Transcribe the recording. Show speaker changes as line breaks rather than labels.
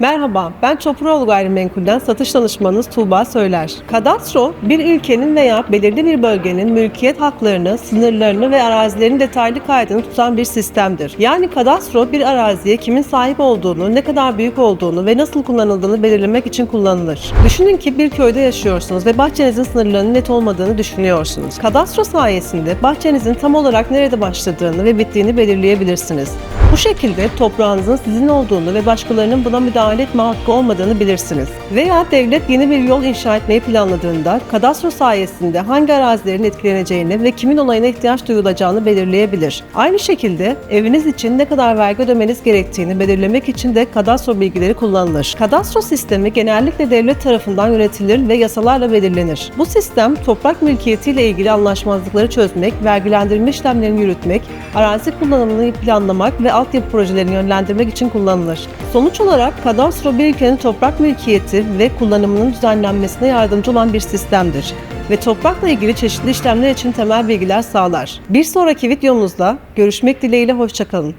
Merhaba, ben Çopuroğlu Gayrimenkul'den satış danışmanınız Tuğba Söyler. Kadastro, bir ülkenin veya belirli bir bölgenin mülkiyet haklarını, sınırlarını ve arazilerin detaylı kaydını tutan bir sistemdir. Yani kadastro bir araziye kimin sahip olduğunu, ne kadar büyük olduğunu ve nasıl kullanıldığını belirlemek için kullanılır. Düşünün ki bir köyde yaşıyorsunuz ve bahçenizin sınırlarının net olmadığını düşünüyorsunuz. Kadastro sayesinde bahçenizin tam olarak nerede başladığını ve bittiğini belirleyebilirsiniz. Bu şekilde toprağınızın sizin olduğunu ve başkalarının buna müdahale etme hakkı olmadığını bilirsiniz. Veya devlet yeni bir yol inşa etmeyi planladığında kadastro sayesinde hangi arazilerin etkileneceğini ve kimin onayına ihtiyaç duyulacağını belirleyebilir. Aynı şekilde eviniz için ne kadar vergi ödemeniz gerektiğini belirlemek için de kadastro bilgileri kullanılır. Kadastro sistemi genellikle devlet tarafından yönetilir ve yasalarla belirlenir. Bu sistem toprak mülkiyetiyle ilgili anlaşmazlıkları çözmek, vergilendirme işlemlerini yürütmek, arazi kullanımını planlamak ve altyapı projelerini yönlendirmek için kullanılır. Sonuç olarak kadastro bir ülkenin toprak mülkiyeti ve kullanımının düzenlenmesine yardımcı olan bir sistemdir ve toprakla ilgili çeşitli işlemler için temel bilgiler sağlar. Bir sonraki videomuzda görüşmek dileğiyle hoşçakalın.